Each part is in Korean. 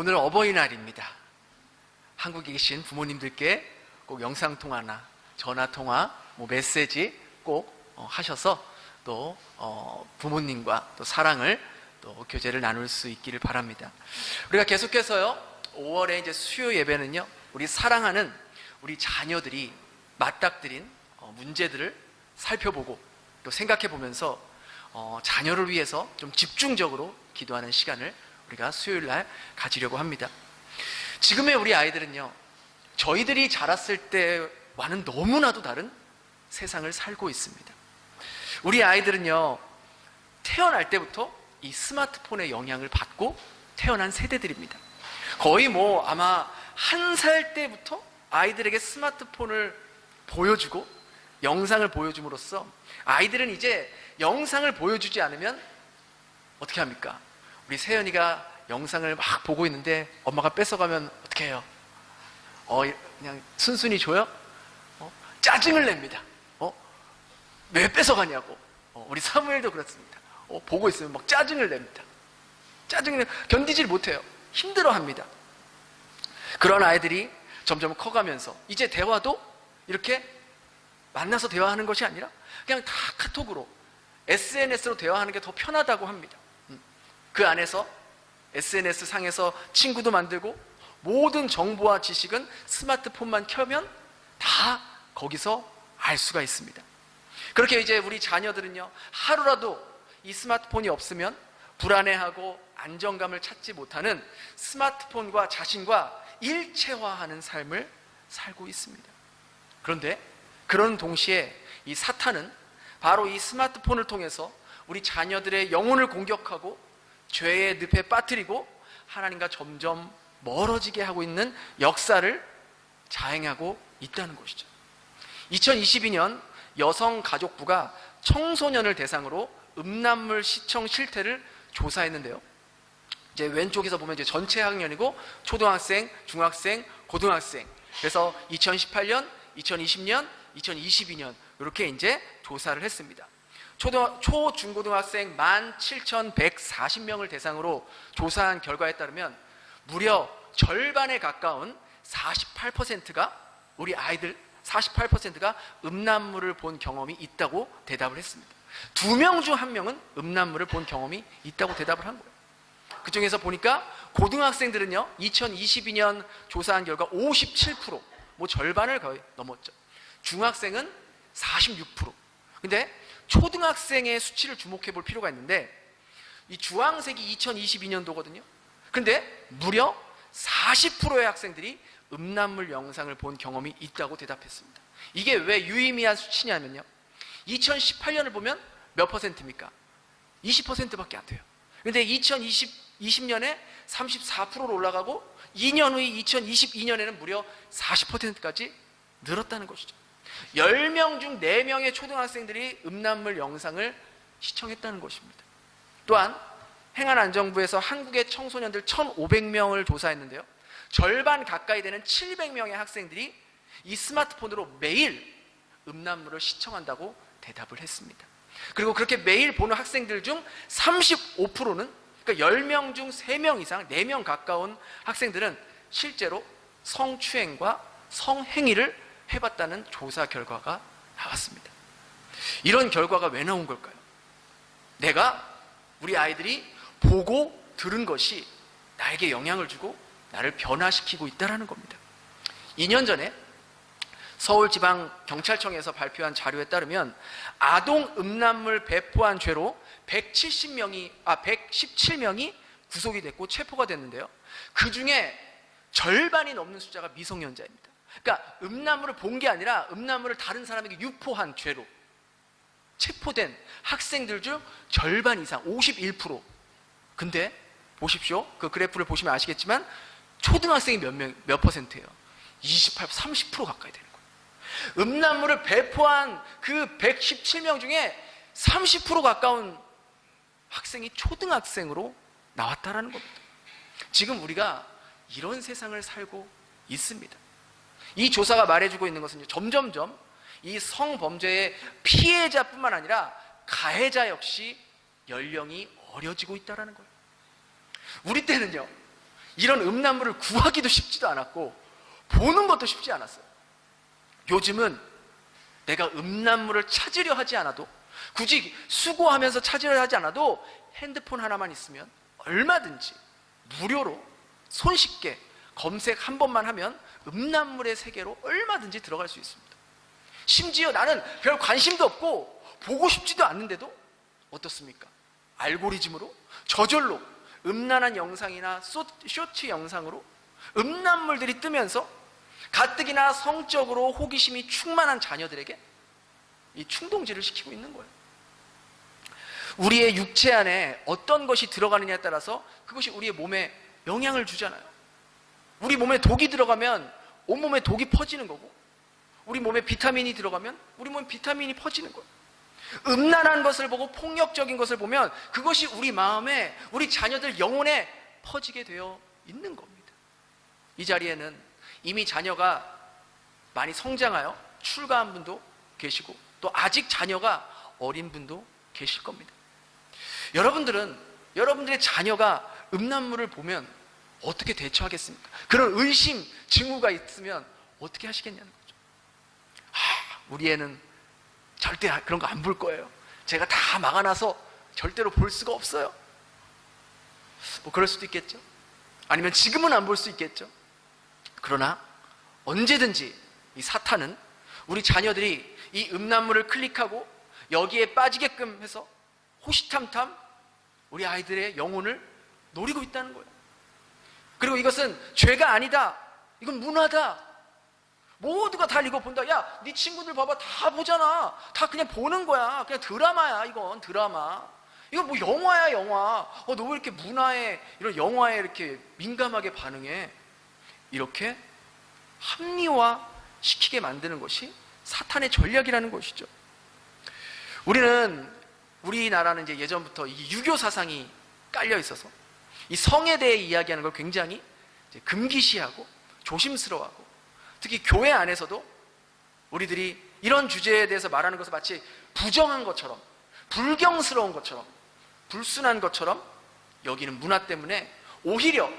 오늘 어버이날입니다. 한국에 계신 부모님들께 꼭 영상통화나 전화통화, 뭐 메시지 꼭 어, 하셔서 또 어, 부모님과 또 사랑을 또 교제를 나눌 수 있기를 바랍니다. 우리가 계속해서요, 5월에 이제 수요 예배는요, 우리 사랑하는 우리 자녀들이 맞닥뜨린 어, 문제들을 살펴보고 또 생각해 보면서 어, 자녀를 위해서 좀 집중적으로 기도하는 시간을 우리가 수요일 날 가지려고 합니다. 지금의 우리 아이들은요, 저희들이 자랐을 때와는 너무나도 다른 세상을 살고 있습니다. 우리 아이들은요, 태어날 때부터 이 스마트폰의 영향을 받고 태어난 세대들입니다. 거의 뭐 아마 한 살 때부터 아이들에게 스마트폰을 보여주고 영상을 보여줌으로써 아이들은 이제 영상을 보여주지 않으면 어떻게 합니까? 우리 세연이가 영상을 막 보고 있는데 엄마가 뺏어가면 어떻게 해요? 어, 그냥 순순히 줘요? 어, 짜증을 냅니다. 어? 왜 뺏어가냐고. 어, 우리 사무엘도 그렇습니다. 어, 보고 있으면 막 짜증을 냅니다. 짜증을 내- 견디질 못해요. 힘들어 합니다. 그런 아이들이 점점 커가면서 이제 대화도 이렇게 만나서 대화하는 것이 아니라 그냥 다 카톡으로 SNS로 대화하는 게 더 편하다고 합니다. 음. 그 안에서 SNS 상에서 친구도 만들고 모든 정보와 지식은 스마트폰만 켜면 다 거기서 알 수가 있습니다. 그렇게 이제 우리 자녀들은요, 하루라도 이 스마트폰이 없으면 불안해하고 안정감을 찾지 못하는 스마트폰과 자신과 일체화하는 삶을 살고 있습니다. 그런데 그런 동시에 이 사탄은 바로 이 스마트폰을 통해서 우리 자녀들의 영혼을 공격하고 죄의 늪에 빠뜨리고 하나님과 점점 멀어지게 하고 있는 역사를 자행하고 있다는 것이죠. 2022년 여성가족부가 청소년을 대상으로 음란물 시청 실태를 조사했는데요. 이제 왼쪽에서 보면 이제 전체 학년이고 초등학생, 중학생, 고등학생. 그래서 2018년, 2020년, 2022년 이렇게 이제 조사를 했습니다. 초등 초 중고등학생 17,140명을 대상으로 조사한 결과에 따르면 무려 절반에 가까운 48%가 우리 아이들 48%가 음란물을 본 경험이 있다고 대답을 했습니다. 두 명 중 한 명은 음란물을 본 경험이 있다고 대답을 한 거예요. 그 중에서 보니까 고등학생들은요, 2022년 조사한 결과 57%, 뭐 절반을 거의 넘었죠. 중학생은 46%. 근데 초등학생의 수치를 주목해 볼 필요가 있는데, 이 주황색이 2022년도거든요. 근데 무려 40%의 학생들이 음란물 영상을 본 경험이 있다고 대답했습니다. 이게 왜 유의미한 수치냐면요. 2018년을 보면 몇 퍼센트입니까? 20%밖에 안 돼요. 근데 2020년에 34%로 올라가고 2년 후인 2022년에는 무려 40%까지 늘었다는 것이죠. 10명 중 4명의 초등학생들이 음란물 영상을 시청했다는 것입니다. 또한 행안안정부에서 한국의 청소년들 1,500명을 조사했는데요. 절반 가까이 되는 700명의 학생들이 이 스마트폰으로 매일 음란물을 시청한다고 대답을 했습니다. 그리고 그렇게 매일 보는 학생들 중 35%는 그러니까 10명 중 3명 이상, 4명 가까운 학생들은 실제로 성추행과 성행위를 해봤다는 조사 결과가 나왔습니다. 이런 결과가 왜 나온 걸까요? 내가 우리 아이들이 보고 들은 것이 나에게 영향을 주고 나를 변화시키고 있다는 겁니다. 2년 전에 서울지방경찰청에서 발표한 자료에 따르면 아동 음란물 배포한 죄로 170명이 아 117명이 구속이 됐고 체포가 됐는데요. 그 중에 절반이 넘는 숫자가 미성년자입니다. 그러니까 음란물을 본 게 아니라 음란물을 다른 사람에게 유포한 죄로 체포된 학생들 중 절반 이상 51%. 근데 보십시오. 그 그래프를 보시면 아시겠지만 초등학생이 몇 명, 몇 퍼센트예요? 28, 30% 가까이 되는 거예요. 음란물을 배포한 그 117명 중에 30% 가까운 학생이 초등학생으로 나왔다라는 겁니다. 지금 우리가 이런 세상을 살고 있습니다. 이 조사가 말해주고 있는 것은 점점점 이 성범죄의 피해자뿐만 아니라 가해자 역시 연령이 어려지고 있다는 거예요. 우리 때는요, 이런 음란물을 구하기도 쉽지도 않았고 보는 것도 쉽지 않았어요. 요즘은 내가 음란물을 찾으려 하지 않아도 굳이 수고하면서 찾으려 하지 않아도 핸드폰 하나만 있으면 얼마든지 무료로 손쉽게 검색 한 번만 하면 음란물의 세계로 얼마든지 들어갈 수 있습니다. 심지어 나는 별 관심도 없고 보고 싶지도 않는데도 어떻습니까? 알고리즘으로 저절로 음란한 영상이나 소- 쇼츠 영상으로 음란물들이 뜨면서 가뜩이나 성적으로 호기심이 충만한 자녀들에게 이 충동질을 시키고 있는 거예요. 우리의 육체 안에 어떤 것이 들어가느냐에 따라서 그것이 우리의 몸에 영향을 주잖아요. 우리 몸에 독이 들어가면 온몸에 독이 퍼지는 거고, 우리 몸에 비타민이 들어가면 우리 몸에 비타민이 퍼지는 거예요. 음란한 것을 보고 폭력적인 것을 보면 그것이 우리 마음에, 우리 자녀들 영혼에 퍼지게 되어 있는 겁니다. 이 자리에는 이미 자녀가 많이 성장하여 출가한 분도 계시고 또 아직 자녀가 어린 분도 계실 겁니다. 여러분들은 여러분들의 자녀가 음란물을 보면 어떻게 대처하겠습니까? 그런 의심, 징후가 있으면 어떻게 하시겠냐는 거죠. 아, 우리 애는 절대 그런 거 안 볼 거예요. 제가 다 막아놔서 절대로 볼 수가 없어요. 뭐 그럴 수도 있겠죠. 아니면 지금은 안 볼 수 있겠죠. 그러나 언제든지 이 사탄은 우리 자녀들이 이 음란물을 클릭하고 여기에 빠지게끔 해서 호시탐탐 우리 아이들의 영혼을 노리고 있다는 거예요. 그리고 이것은 죄가 아니다. 이건 문화다. 모두가 다 이거 본다. 야, 네 친구들 봐봐. 다 보잖아. 다 그냥 보는 거야. 그냥 드라마야, 이건. 드라마. 이건 뭐 영화야, 영화. 어, 너 왜 이렇게 문화에, 이런 영화에 이렇게 민감하게 반응해? 이렇게 합리화 시키게 만드는 것이 사탄의 전략이라는 것이죠. 우리는 우리나라는 이제 예전부터 이 유교 사상이 깔려 있어서 이 성에 대해 이야기하는 걸 굉장히 금기시하고 조심스러워하고 특히 교회 안에서도 우리들이 이런 주제에 대해서 말하는 것을 마치 부정한 것처럼 불경스러운 것처럼 불순한 것처럼 여기는 문화 때문에 오히려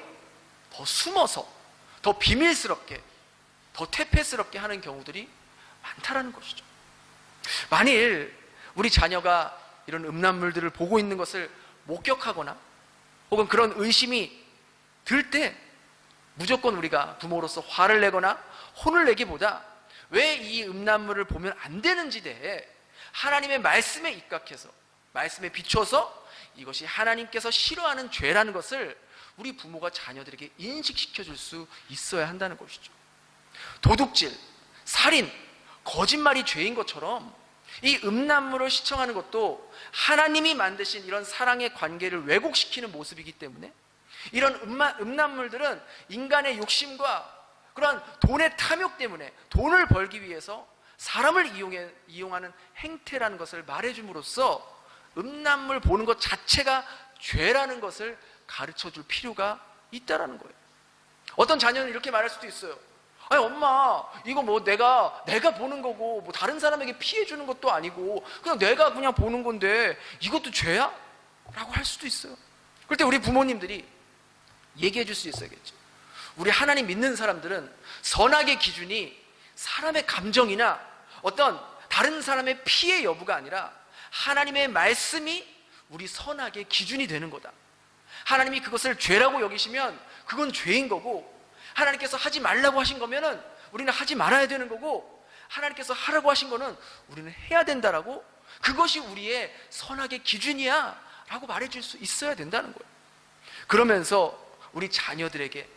더 숨어서 더 비밀스럽게 더 퇴폐스럽게 하는 경우들이 많다라는 것이죠. 만일 우리 자녀가 이런 음란물들을 보고 있는 것을 목격하거나 혹은 그런 의심이 들 때 무조건 우리가 부모로서 화를 내거나 혼을 내기보다 왜 이 음란물을 보면 안 되는지 대해 하나님의 말씀에 입각해서 말씀에 비춰서 이것이 하나님께서 싫어하는 죄라는 것을 우리 부모가 자녀들에게 인식시켜 줄 수 있어야 한다는 것이죠. 도둑질, 살인, 거짓말이 죄인 것처럼 이 음란물을 시청하는 것도 하나님이 만드신 이런 사랑의 관계를 왜곡시키는 모습이기 때문에 이런 음란물들은 인간의 욕심과 그런 돈의 탐욕 때문에 돈을 벌기 위해서 사람을 이용해, 이용하는 행태라는 것을 말해줌으로써 음란물 보는 것 자체가 죄라는 것을 가르쳐 줄 필요가 있다라는 거예요. 어떤 자녀는 이렇게 말할 수도 있어요. 아니 엄마 이거 뭐 내가 내가 보는 거고 뭐 다른 사람에게 피해 주는 것도 아니고 그냥 내가 그냥 보는 건데 이것도 죄야? 라고 할 수도 있어요. 그럴 때 우리 부모님들이 얘기해 줄 수 있어야겠죠. 우리 하나님 믿는 사람들은 선악의 기준이 사람의 감정이나 어떤 다른 사람의 피해 여부가 아니라 하나님의 말씀이 우리 선악의 기준이 되는 거다. 하나님이 그것을 죄라고 여기시면 그건 죄인 거고 하나님께서 하지 말라고 하신 거면은 우리는 하지 말아야 되는 거고 하나님께서 하라고 하신 거는 우리는 해야 된다라고 그것이 우리의 선악의 기준이야 라고 말해줄 수 있어야 된다는 거예요. 그러면서 우리 자녀들에게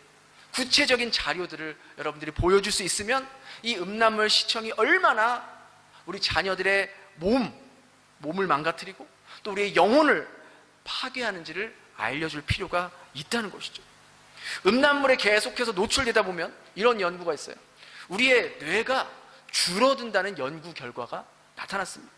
구체적인 자료들을 여러분들이 보여줄 수 있으면 이 음란물 시청이 얼마나 우리 자녀들의 몸, 몸을 망가뜨리고 또 우리의 영혼을 파괴하는지를 알려줄 필요가 있다는 것이죠. 음란물에 계속해서 노출되다 보면 이런 연구가 있어요. 우리의 뇌가 줄어든다는 연구 결과가 나타났습니다.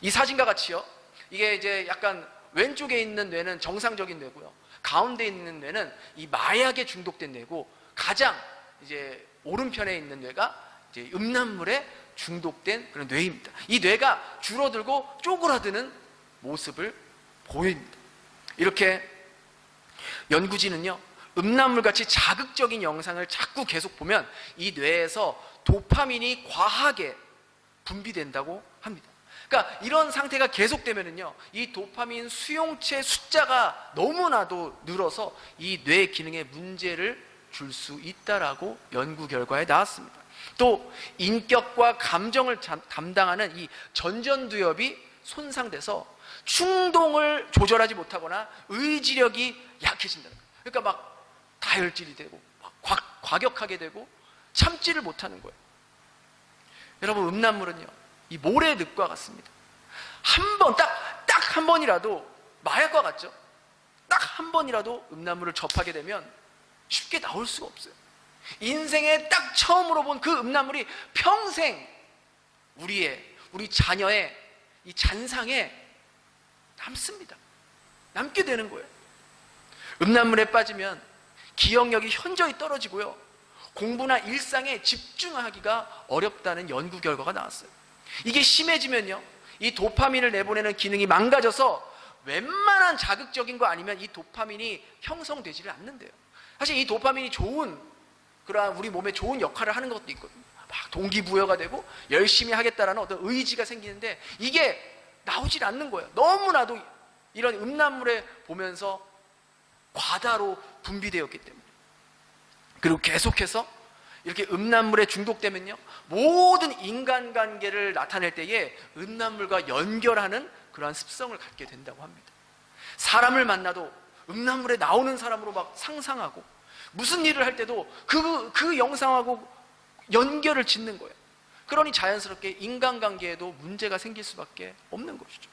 이 사진과 같이요. 이게 이제 약간 왼쪽에 있는 뇌는 정상적인 뇌고요. 가운데 있는 뇌는 이 마약에 중독된 뇌고 가장 이제 오른편에 있는 뇌가 이제 음란물에 중독된 그런 뇌입니다. 이 뇌가 줄어들고 쪼그라드는 모습을 보입니다. 이렇게 연구진은요, 음란물 같이 자극적인 영상을 자꾸 계속 보면 이 뇌에서 도파민이 과하게 분비된다고 합니다. 그러니까 이런 상태가 계속되면은요, 이 도파민 수용체 숫자가 너무나도 늘어서 이 뇌 기능에 문제를 줄 수 있다라고 연구 결과에 나왔습니다. 또 인격과 감정을 잠- 담당하는 이 전전두엽이 손상돼서 충동을 조절하지 못하거나 의지력이 약해진다. 그러니까 막 다혈질이 되고 막 과, 과격하게 되고 참지를 못하는 거예요. 여러분 음란물은요 이 모래 늪과 같습니다. 한 번 딱 딱 한 번이라도 마약과 같죠. 딱 한 번이라도 음란물을 접하게 되면 쉽게 나올 수가 없어요. 인생에 딱 처음으로 본 그 음란물이 평생 우리의 우리 자녀의 이 잔상에 남습니다. 남게 되는 거예요. 음란물에 빠지면 기억력이 현저히 떨어지고요. 공부나 일상에 집중하기가 어렵다는 연구 결과가 나왔어요. 이게 심해지면요. 이 도파민을 내보내는 기능이 망가져서 웬만한 자극적인 거 아니면 이 도파민이 형성되지를 않는데요. 사실 이 도파민이 좋은 그러한 우리 몸에 좋은 역할을 하는 것도 있거든요. 막 동기부여가 되고 열심히 하겠다라는 어떤 의지가 생기는데 이게 나오질 않는 거예요. 너무나도 이런 음란물에 보면서 과다로 분비되었기 때문에. 그리고 계속해서 이렇게 음란물에 중독되면요. 모든 인간관계를 나타낼 때에 음란물과 연결하는 그러한 습성을 갖게 된다고 합니다. 사람을 만나도 음란물에 나오는 사람으로 막 상상하고 무슨 일을 할 때도 그, 그 영상하고 연결을 짓는 거예요. 그러니 자연스럽게 인간관계에도 문제가 생길 수밖에 없는 것이죠.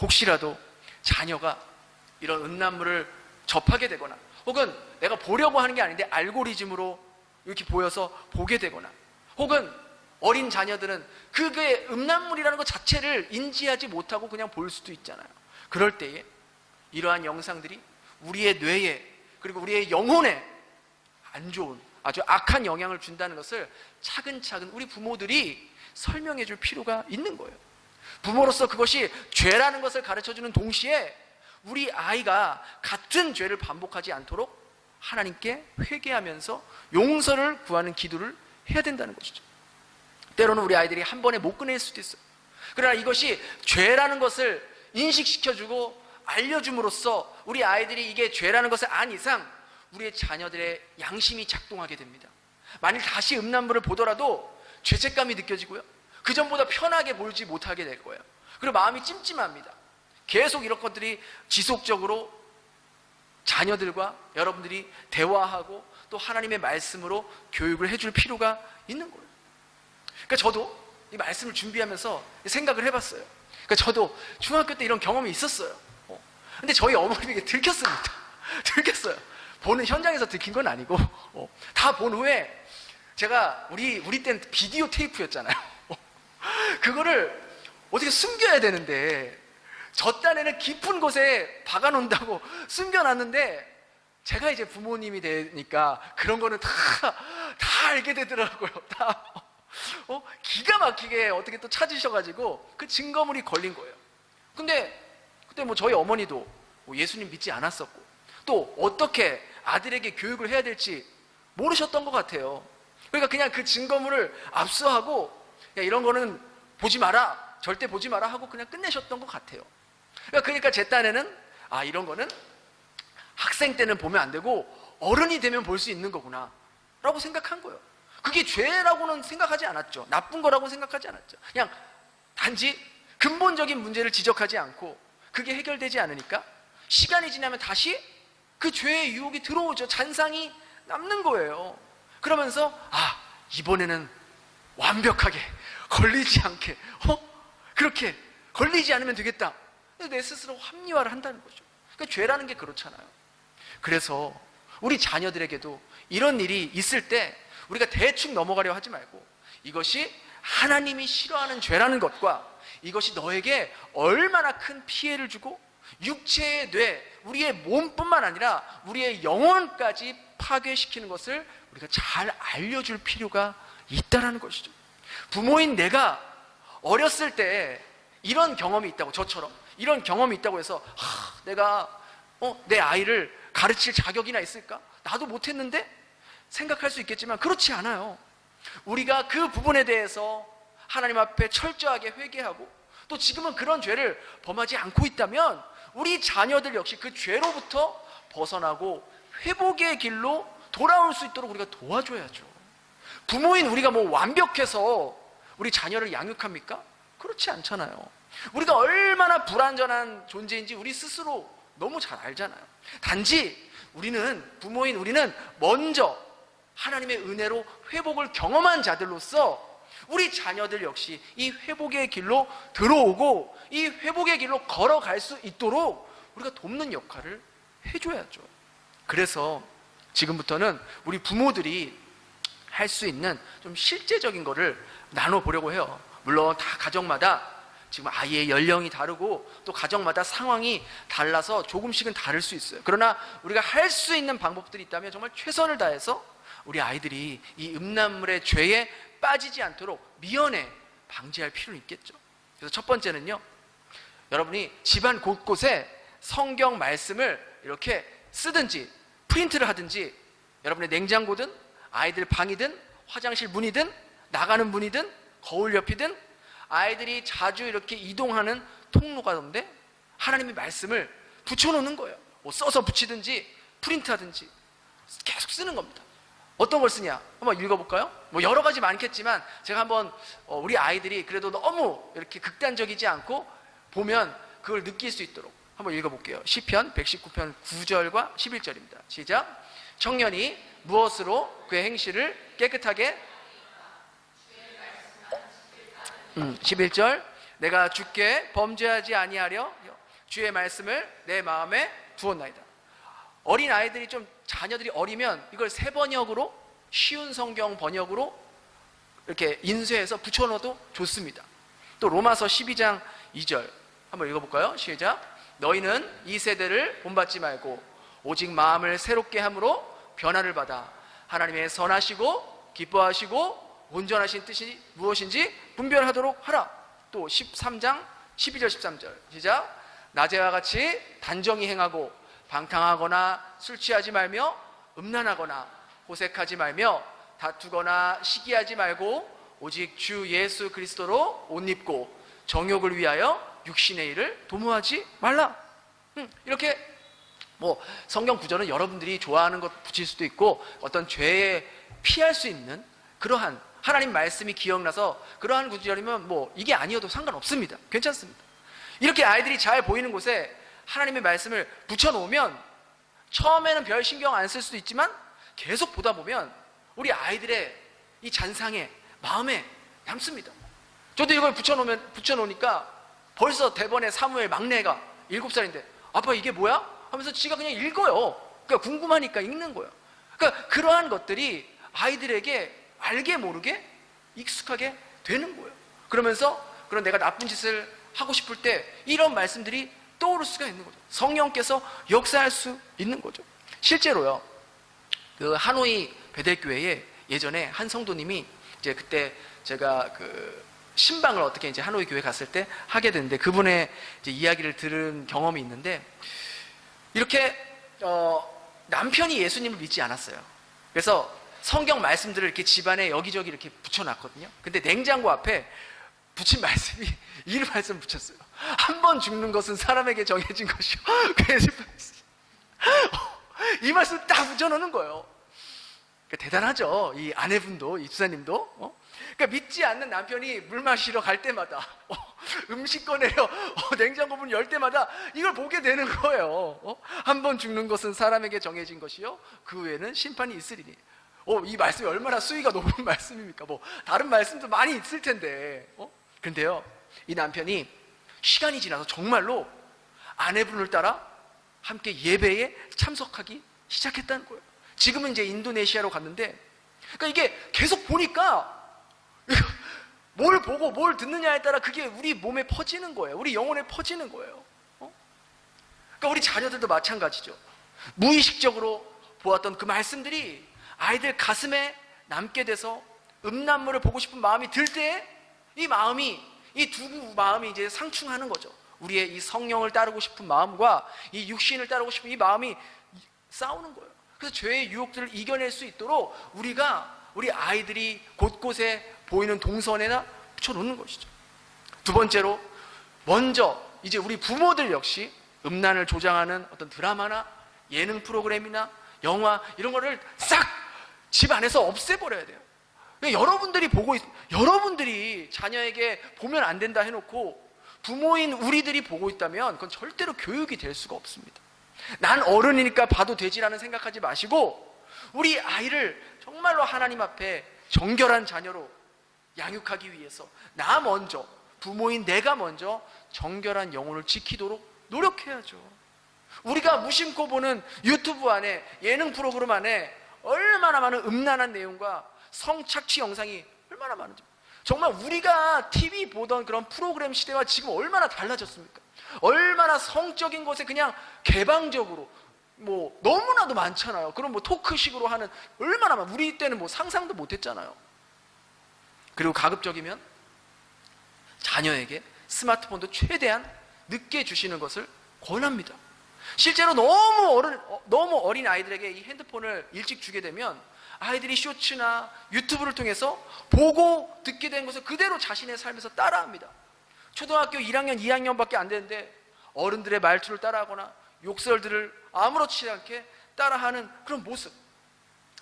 혹시라도 자녀가 이런 음란물을 접하게 되거나 혹은 내가 보려고 하는 게 아닌데 알고리즘으로 이렇게 보여서 보게 되거나 혹은 어린 자녀들은 그게 음란물이라는 것 자체를 인지하지 못하고 그냥 볼 수도 있잖아요. 그럴 때에 이러한 영상들이 우리의 뇌에 그리고 우리의 영혼에 안 좋은 아주 악한 영향을 준다는 것을 차근차근 우리 부모들이 설명해 줄 필요가 있는 거예요. 부모로서 그것이 죄라는 것을 가르쳐 주는 동시에 우리 아이가 같은 죄를 반복하지 않도록 하나님께 회개하면서 용서를 구하는 기도를 해야 된다는 것이죠. 때로는 우리 아이들이 한 번에 못 끝낼 수도 있어요. 그러나 이것이 죄라는 것을 인식시켜주고 알려줌으로써 우리 아이들이 이게 죄라는 것을 안 이상 우리의 자녀들의 양심이 작동하게 됩니다. 만일 다시 음란물을 보더라도 죄책감이 느껴지고요. 그 전보다 편하게 몰지 못하게 될 거예요. 그리고 마음이 찜찜합니다. 계속 이런 것들이 지속적으로 자녀들과 여러분들이 대화하고 또 하나님의 말씀으로 교육을 해줄 필요가 있는 거예요. 그러니까 저도 이 말씀을 준비하면서 생각을 해봤어요. 그러니까 저도 중학교 때 이런 경험이 있었어요. 어. 근데 저희 어머님에게 들켰습니다. 들켰어요. 보는 현장에서 들킨 건 아니고 어. 다본 후에 제가 우리 우리 때는 비디오 테이프였잖아요. 그거를 어떻게 숨겨야 되는데 저 딴에는 깊은 곳에 박아놓는다고 숨겨놨는데 제가 이제 부모님이 되니까 그런 거는 다, 다 알게 되더라고요. 다. 어? 기가 막히게 어떻게 또 찾으셔가지고 그 증거물이 걸린 거예요. 근데 그때 뭐 저희 어머니도 뭐 예수님 믿지 않았었고 또 어떻게 아들에게 교육을 해야 될지 모르셨던 것 같아요. 그러니까 그냥 그 증거물을 압수하고 야, 이런 거는 보지 마라. 절대 보지 마라 하고 그냥 끝내셨던 것 같아요. 그러니까, 그러니까 제 딴에는 아 이런 거는 학생 때는 보면 안 되고 어른이 되면 볼 수 있는 거구나 라고 생각한 거예요. 그게 죄라고는 생각하지 않았죠. 나쁜 거라고 생각하지 않았죠. 그냥 단지 근본적인 문제를 지적하지 않고 그게 해결되지 않으니까 시간이 지나면 다시 그 죄의 유혹이 들어오죠. 잔상이 남는 거예요. 그러면서 아 이번에는 완벽하게 걸리지 않게 어 그렇게 걸리지 않으면 되겠다. 내 스스로 합리화를 한다는 거죠. 그러니까 죄라는 게 그렇잖아요. 그래서 우리 자녀들에게도 이런 일이 있을 때 우리가 대충 넘어가려 하지 말고 이것이 하나님이 싫어하는 죄라는 것과 이것이 너에게 얼마나 큰 피해를 주고 육체의 뇌, 우리의 몸뿐만 아니라 우리의 영혼까지 파괴시키는 것을 우리가 잘 알려줄 필요가 있다라는 것이죠. 부모인 내가 어렸을 때 이런 경험이 있다고 저처럼 이런 경험이 있다고 해서 하, 내가 어, 내 아이를 가르칠 자격이나 있을까? 나도 못했는데? 생각할 수 있겠지만 그렇지 않아요. 우리가 그 부분에 대해서 하나님 앞에 철저하게 회개하고 또 지금은 그런 죄를 범하지 않고 있다면 우리 자녀들 역시 그 죄로부터 벗어나고 회복의 길로 돌아올 수 있도록 우리가 도와줘야죠. 부모인 우리가 뭐 완벽해서 우리 자녀를 양육합니까? 그렇지 않잖아요. 우리가 얼마나 불완전한 존재인지 우리 스스로 너무 잘 알잖아요. 단지 우리는 부모인 우리는 먼저 하나님의 은혜로 회복을 경험한 자들로서 우리 자녀들 역시 이 회복의 길로 들어오고 이 회복의 길로 걸어갈 수 있도록 우리가 돕는 역할을 해줘야죠. 그래서 지금부터는 우리 부모들이 할 수 있는 좀 실제적인 거를 나눠보려고 해요. 물론 다 가정마다 지금 아이의 연령이 다르고 또 가정마다 상황이 달라서 조금씩은 다를 수 있어요. 그러나 우리가 할 수 있는 방법들이 있다면 정말 최선을 다해서 우리 아이들이 이 음란물의 죄에 빠지지 않도록 미연에 방지할 필요는 있겠죠. 그래서 첫 번째는요. 여러분이 집안 곳곳에 성경 말씀을 이렇게 쓰든지 프린트를 하든지 여러분의 냉장고든 아이들 방이든 화장실 문이든 나가는 문이든 거울 옆이든 아이들이 자주 이렇게 이동하는 통로가 있는데 하나님의 말씀을 붙여놓는 거예요. 뭐 써서 붙이든지 프린트하든지 계속 쓰는 겁니다. 어떤 걸 쓰냐? 한번 읽어볼까요? 뭐 여러 가지 많겠지만 제가 한번 어, 우리 아이들이 그래도 너무 이렇게 극단적이지 않고 보면 그걸 느낄 수 있도록 한번 읽어볼게요. 시편 119편 9절과 11절입니다. 시작. 청년이 무엇으로 그의 행실을 깨끗하게 음, 11절 내가 주께 범죄하지 아니하려 주의 말씀을 내 마음에 두었나이다. 어린 아이들이 좀 자녀들이 어리면 이걸 새 번역으로 쉬운 성경 번역으로 이렇게 인쇄해서 붙여넣어도 좋습니다. 또 로마서 12장 2절 한번 읽어볼까요? 시작. 너희는 이 세대를 본받지 말고 오직 마음을 새롭게 함으로 변화를 받아 하나님의 선하시고 기뻐하시고 온전하신 뜻이 무엇인지 분별하도록 하라. 또 13장 12절 13절 시작. 낮에와 같이 단정히 행하고 방탕하거나 술 취하지 말며 음란하거나 호색하지 말며 다투거나 시기하지 말고 오직 주 예수 그리스도로 옷 입고 정욕을 위하여 육신의 일을 도모하지 말라. 음, 이렇게 뭐 성경 구절은 여러분들이 좋아하는 것 붙일 수도 있고 어떤 죄에 피할 수 있는 그러한 하나님 말씀이 기억나서 그러한 구절이면 뭐 이게 아니어도 상관없습니다. 괜찮습니다. 이렇게 아이들이 잘 보이는 곳에 하나님의 말씀을 붙여놓으면 처음에는 별 신경 안 쓸 수도 있지만 계속 보다 보면 우리 아이들의 이 잔상에 마음에 남습니다. 저도 이걸 붙여놓으면 붙여놓으니까 벌써 대번에 사무엘 막내가 일곱 살인데 아빠 이게 뭐야? 하면서 지가 그냥 읽어요. 그러니까 궁금하니까 읽는 거예요. 그러니까 그러한 것들이 아이들에게 알게 모르게 익숙하게 되는 거예요. 그러면서 그런 내가 나쁜 짓을 하고 싶을 때 이런 말씀들이 떠오를 수가 있는 거죠. 성령께서 역사할 수 있는 거죠. 실제로요. 그 하노이 베델교회에 예전에 한 성도님이 이제 그때 제가 그 신방을 어떻게 이제 하노이 교회 갔을 때 하게 됐는데 그분의 이야기를 들은 경험이 있는데 이렇게 어, 남편이 예수님을 믿지 않았어요. 그래서 성경 말씀들을 이렇게 집안에 여기저기 이렇게 붙여놨거든요. 근데 냉장고 앞에 붙인 말씀이 이 말씀 붙였어요. 한 번 죽는 것은 사람에게 정해진 것이요. 이 말씀 딱 붙여놓는 거예요. 그러니까 대단하죠. 이 아내분도, 이 주사님도. 어? 그러니까 믿지 않는 남편이 물 마시러 갈 때마다, 어, 음식 꺼내려 어, 냉장고 문 열 때마다 이걸 보게 되는 거예요. 어? 한번 죽는 것은 사람에게 정해진 것이요. 그 후에는 심판이 있으리니. 어, 이 말씀이 얼마나 수위가 높은 말씀입니까? 뭐, 다른 말씀도 많이 있을 텐데. 어? 근데요, 이 남편이 시간이 지나서 정말로 아내분을 따라 함께 예배에 참석하기 시작했다는 거예요. 지금은 이제 인도네시아로 갔는데, 그러니까 이게 계속 보니까, 뭘 보고 뭘 듣느냐에 따라 그게 우리 몸에 퍼지는 거예요. 우리 영혼에 퍼지는 거예요. 어? 그러니까 우리 자녀들도 마찬가지죠. 무의식적으로 보았던 그 말씀들이 아이들 가슴에 남게 돼서 음란물을 보고 싶은 마음이 들때이 마음이 이 두 마음이 이제 상충하는 거죠. 우리의 이 성령을 따르고 싶은 마음과 이 육신을 따르고 싶은 이 마음이 싸우는 거예요. 그래서 죄의 유혹들을 이겨낼 수 있도록 우리가 우리 아이들이 곳곳에 보이는 동선에나 붙여놓는 것이죠. 두 번째로 먼저 이제 우리 부모들 역시 음란을 조장하는 어떤 드라마나 예능 프로그램이나 영화 이런 거를 싹 집 안에서 없애버려야 돼요. 여러분들이 보고 있, 여러분들이 자녀에게 보면 안 된다 해놓고 부모인 우리들이 보고 있다면 그건 절대로 교육이 될 수가 없습니다. 난 어른이니까 봐도 되지라는 생각하지 마시고 우리 아이를 정말로 하나님 앞에 정결한 자녀로 양육하기 위해서 나 먼저 부모인 내가 먼저 정결한 영혼을 지키도록 노력해야죠. 우리가 무심코 보는 유튜브 안에 예능 프로그램 안에 얼마나 많은 음란한 내용과 성착취 영상이 얼마나 많은지 정말 우리가 TV 보던 그런 프로그램 시대와 지금 얼마나 달라졌습니까? 얼마나 성적인 것에 그냥 개방적으로 뭐 너무나도 많잖아요. 그럼 뭐 토크식으로 하는 얼마나 많 우리 때는 뭐 상상도 못 했잖아요. 그리고 가급적이면 자녀에게 스마트폰도 최대한 늦게 주시는 것을 권합니다. 실제로 너무 어른, 어, 너무 어린 아이들에게 이 핸드폰을 일찍 주게 되면 아이들이 쇼츠나 유튜브를 통해서 보고 듣게 된 것을 그대로 자신의 삶에서 따라합니다. 초등학교 1학년, 2학년밖에 안 되는데 어른들의 말투를 따라하거나 욕설들을 아무렇지 않게 따라하는 그런 모습.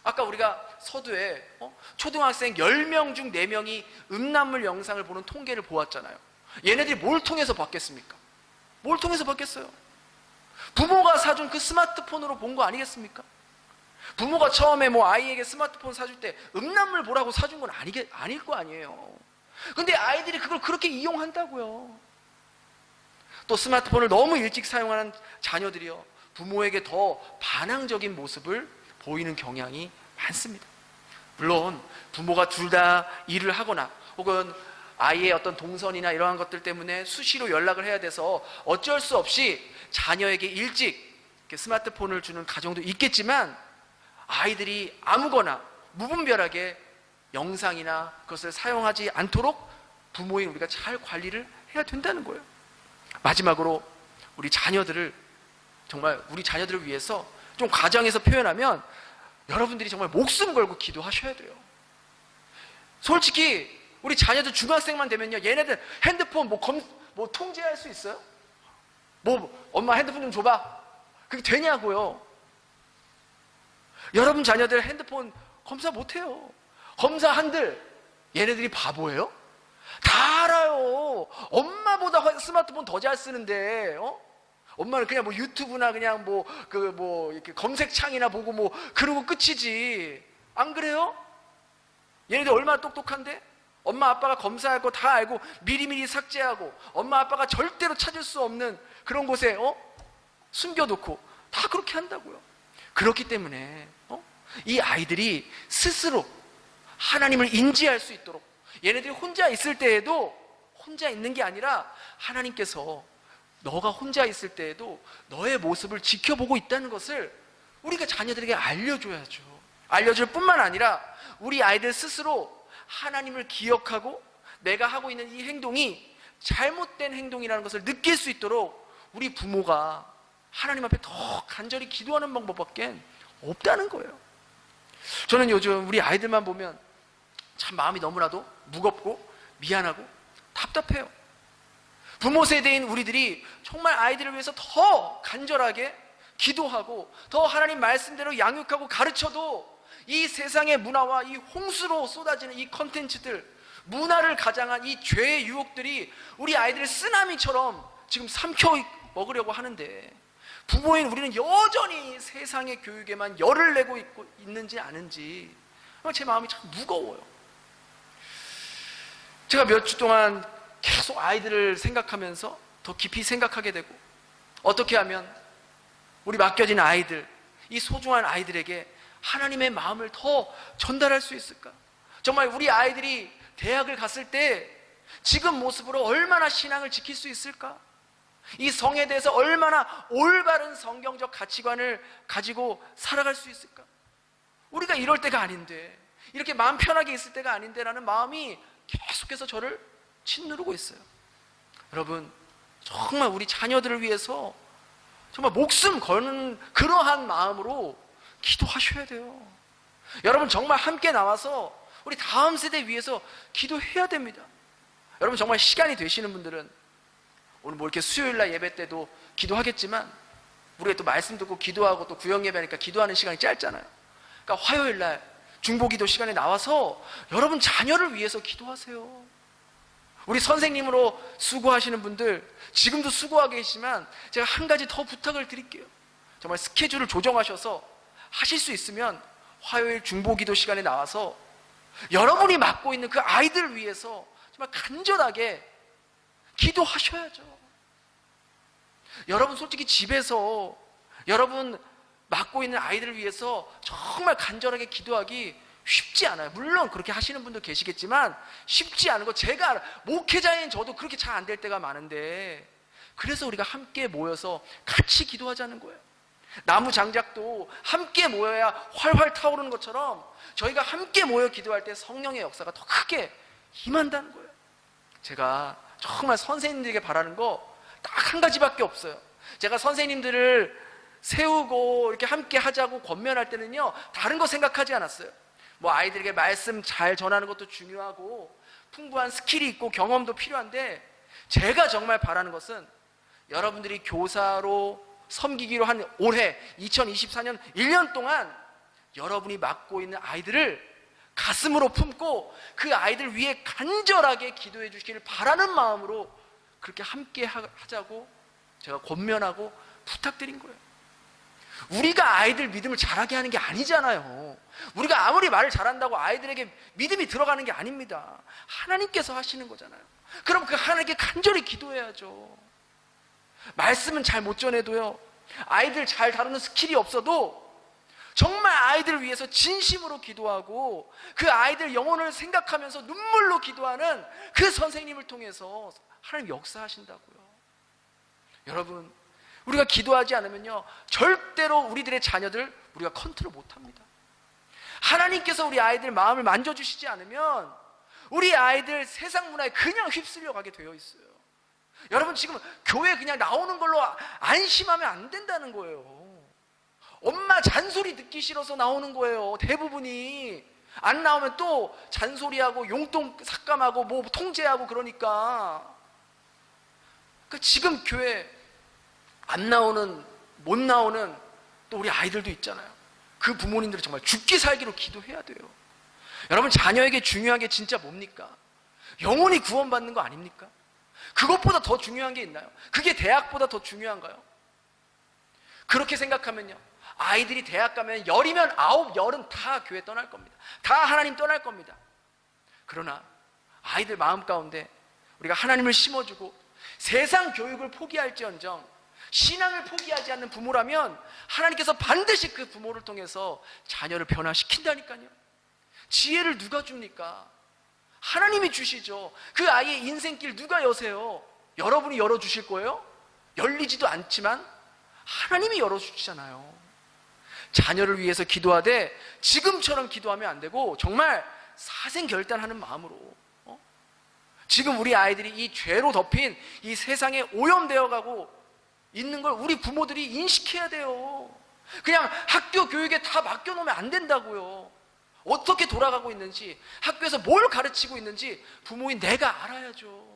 아까 우리가 서두에 어? 초등학생 10명 중 4명이 음란물 영상을 보는 통계를 보았잖아요. 얘네들이 뭘 통해서 봤겠습니까? 뭘 통해서 봤겠어요? 부모가 사준 그 스마트폰으로 본 거 아니겠습니까? 부모가 처음에 뭐 아이에게 스마트폰 사줄 때 음란물 보라고 사준 건 아니게, 아닐 거 아니에요. 근데 아이들이 그걸 그렇게 이용한다고요. 또 스마트폰을 너무 일찍 사용하는 자녀들이요. 부모에게 더 반항적인 모습을 보이는 경향이 많습니다. 물론 부모가 둘 다 일을 하거나 혹은 아이의 어떤 동선이나 이러한 것들 때문에 수시로 연락을 해야 돼서 어쩔 수 없이 자녀에게 일찍 스마트폰을 주는 가정도 있겠지만 아이들이 아무거나 무분별하게 영상이나 그것을 사용하지 않도록 부모인 우리가 잘 관리를 해야 된다는 거예요. 마지막으로 우리 자녀들을 정말 우리 자녀들을 위해서 좀 가정에서 표현하면 여러분들이 정말 목숨 걸고 기도하셔야 돼요. 솔직히 우리 자녀들 중학생만 되면요, 얘네들 핸드폰 뭐 검, 뭐 통제할 수 있어요? 뭐 엄마 핸드폰 좀 줘봐. 그게 되냐고요? 여러분 자녀들 핸드폰 검사 못해요. 검사 한들 얘네들이 바보예요? 다 알아요. 엄마보다 스마트폰 더 잘 쓰는데, 어? 엄마는 그냥 뭐 유튜브나 그냥 뭐 그 뭐 이렇게 검색창이나 보고 뭐 그러고 끝이지. 안 그래요? 얘네들 얼마나 똑똑한데? 엄마 아빠가 검사할 거 다 알고 미리미리 삭제하고 엄마 아빠가 절대로 찾을 수 없는 그런 곳에 어? 숨겨놓고 다 그렇게 한다고요. 그렇기 때문에 어? 이 아이들이 스스로 하나님을 인지할 수 있도록 얘네들이 혼자 있을 때에도 혼자 있는 게 아니라 하나님께서 너가 혼자 있을 때에도 너의 모습을 지켜보고 있다는 것을 우리가 자녀들에게 알려줘야죠. 알려줄 뿐만 아니라 우리 아이들 스스로 하나님을 기억하고 내가 하고 있는 이 행동이 잘못된 행동이라는 것을 느낄 수 있도록 우리 부모가 하나님 앞에 더 간절히 기도하는 방법밖에 없다는 거예요. 저는 요즘 우리 아이들만 보면 참 마음이 너무나도 무겁고 미안하고 답답해요. 부모 세대인 우리들이 정말 아이들을 위해서 더 간절하게 기도하고 더 하나님 말씀대로 양육하고 가르쳐도 이 세상의 문화와 이 홍수로 쏟아지는 이 컨텐츠들 문화를 가장한 이 죄의 유혹들이 우리 아이들을 쓰나미처럼 지금 삼켜 먹으려고 하는데 부모인 우리는 여전히 세상의 교육에만 열을 내고 있고 있는지 아는지 제 마음이 참 무거워요. 제가 몇 주 동안 계속 아이들을 생각하면서 더 깊이 생각하게 되고 어떻게 하면 우리 맡겨진 아이들, 이 소중한 아이들에게 하나님의 마음을 더 전달할 수 있을까? 정말 우리 아이들이 대학을 갔을 때 지금 모습으로 얼마나 신앙을 지킬 수 있을까? 이 성에 대해서 얼마나 올바른 성경적 가치관을 가지고 살아갈 수 있을까? 우리가 이럴 때가 아닌데, 이렇게 마음 편하게 있을 때가 아닌데라는 마음이 계속해서 저를 짓누르고 있어요. 여러분, 정말 우리 자녀들을 위해서 정말 목숨 거는 그러한 마음으로 기도하셔야 돼요. 여러분 정말 함께 나와서 우리 다음 세대 위해서 기도해야 됩니다. 여러분 정말 시간이 되시는 분들은 오늘 뭐 이렇게 수요일 날 예배 때도 기도하겠지만 우리가 또 말씀 듣고 기도하고 또 구역 예배하니까 기도하는 시간이 짧잖아요. 그러니까 화요일 날 중보기도 시간에 나와서 여러분 자녀를 위해서 기도하세요. 우리 선생님으로 수고하시는 분들 지금도 수고하고 계시지만 제가 한 가지 더 부탁을 드릴게요. 정말 스케줄을 조정하셔서 하실 수 있으면 화요일 중보기도 시간에 나와서 여러분이 맡고 있는 그 아이들 위해서 정말 간절하게 기도하셔야죠. 여러분 솔직히 집에서 여러분 맡고 있는 아이들을 위해서 정말 간절하게 기도하기 쉽지 않아요. 물론 그렇게 하시는 분도 계시겠지만 쉽지 않은 거 제가. 목회자인 저도 그렇게 잘 안 될 때가 많은데 그래서 우리가 함께 모여서 같이 기도하자는 거예요. 나무 장작도 함께 모여야 활활 타오르는 것처럼 저희가 함께 모여 기도할 때 성령의 역사가 더 크게 임한다는 거예요. 제가 정말 선생님들에게 바라는 거 딱 한 가지밖에 없어요. 제가 선생님들을 세우고 이렇게 함께 하자고 권면할 때는요, 다른 거 생각하지 않았어요. 뭐 아이들에게 말씀 잘 전하는 것도 중요하고 풍부한 스킬이 있고 경험도 필요한데 제가 정말 바라는 것은 여러분들이 교사로 섬기기로 한 올해 2024년 1년 동안 여러분이 맡고 있는 아이들을 가슴으로 품고 그 아이들 위해 간절하게 기도해 주시기를 바라는 마음으로 그렇게 함께 하- 하자고 제가 권면하고 부탁드린 거예요. 우리가 아이들 믿음을 잘하게 하는 게 아니잖아요. 우리가 아무리 말을 잘한다고 아이들에게 믿음이 들어가는 게 아닙니다. 하나님께서 하시는 거잖아요. 그럼 그 하나님께 간절히 기도해야죠. 말씀은 잘 못 전해도요. 아이들 잘 다루는 스킬이 없어도 정말 아이들을 위해서 진심으로 기도하고 그 아이들 영혼을 생각하면서 눈물로 기도하는 그 선생님을 통해서 하나님 역사하신다고요. 여러분, 우리가 기도하지 않으면요. 절대로 우리들의 자녀들 우리가 컨트롤 못 합니다. 하나님께서 우리 아이들 마음을 만져주시지 않으면 우리 아이들 세상 문화에 그냥 휩쓸려 가게 되어 있어요. 여러분 지금 교회 그냥 나오는 걸로 안심하면 안 된다는 거예요. 엄마 잔소리 듣기 싫어서 나오는 거예요. 대부분이 안 나오면 또 잔소리하고 용돈 삭감하고 뭐 통제하고 그러니까. 그 지금 교회 안 나오는 못 나오는 또 우리 아이들도 있잖아요. 그 부모님들은 정말 죽기 살기로 기도해야 돼요. 여러분 자녀에게 중요한 게 진짜 뭡니까? 영혼이 구원받는 거 아닙니까? 그것보다 더 중요한 게 있나요? 그게 대학보다 더 중요한가요? 그렇게 생각하면요. 아이들이 대학 가면 열이면 아홉, 열은 다 교회 떠날 겁니다. 다 하나님 떠날 겁니다. 그러나 아이들 마음 가운데 우리가 하나님을 심어주고 세상 교육을 포기할지언정 신앙을 포기하지 않는 부모라면 하나님께서 반드시 그 부모를 통해서 자녀를 변화시킨다니까요. 지혜를 누가 줍니까? 하나님이 주시죠. 그 아이의 인생길 누가 여세요? 여러분이 열어주실 거예요? 열리지도 않지만 하나님이 열어주시잖아요. 자녀를 위해서 기도하되 지금처럼 기도하면 안 되고 정말 사생결단하는 마음으로 어? 지금 우리 아이들이 이 죄로 덮인 이 세상에 오염되어 가고 있는 걸 우리 부모들이 인식해야 돼요. 그냥 학교 교육에 다 맡겨놓으면 안 된다고요. 어떻게 돌아가고 있는지, 학교에서 뭘 가르치고 있는지 부모인 내가 알아야죠.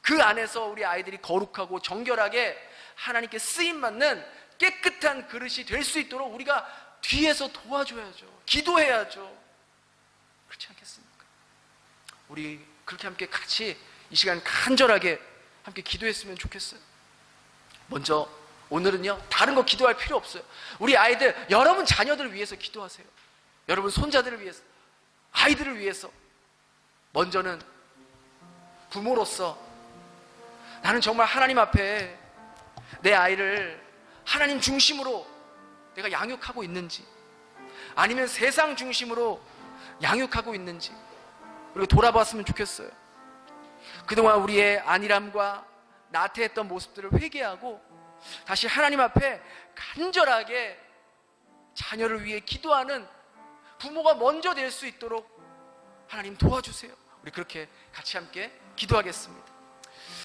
그 안에서 우리 아이들이 거룩하고 정결하게 하나님께 쓰임받는 깨끗한 그릇이 될 수 있도록 우리가 뒤에서 도와줘야죠. 기도해야죠. 그렇지 않겠습니까? 우리 그렇게 함께 같이 이 시간 간절하게 함께 기도했으면 좋겠어요. 먼저 오늘은요 다른 거 기도할 필요 없어요. 우리 아이들 여러분 자녀들을 위해서 기도하세요. 여러분 손자들을 위해서 아이들을 위해서 먼저는 부모로서 나는 정말 하나님 앞에 내 아이를 하나님 중심으로 내가 양육하고 있는지 아니면 세상 중심으로 양육하고 있는지 우리가 돌아봤으면 좋겠어요. 그동안 우리의 안일함과 나태했던 모습들을 회개하고 다시 하나님 앞에 간절하게 자녀를 위해 기도하는 부모가 먼저 될 수 있도록 하나님 도와주세요. 우리 그렇게 같이 함께 기도하겠습니다.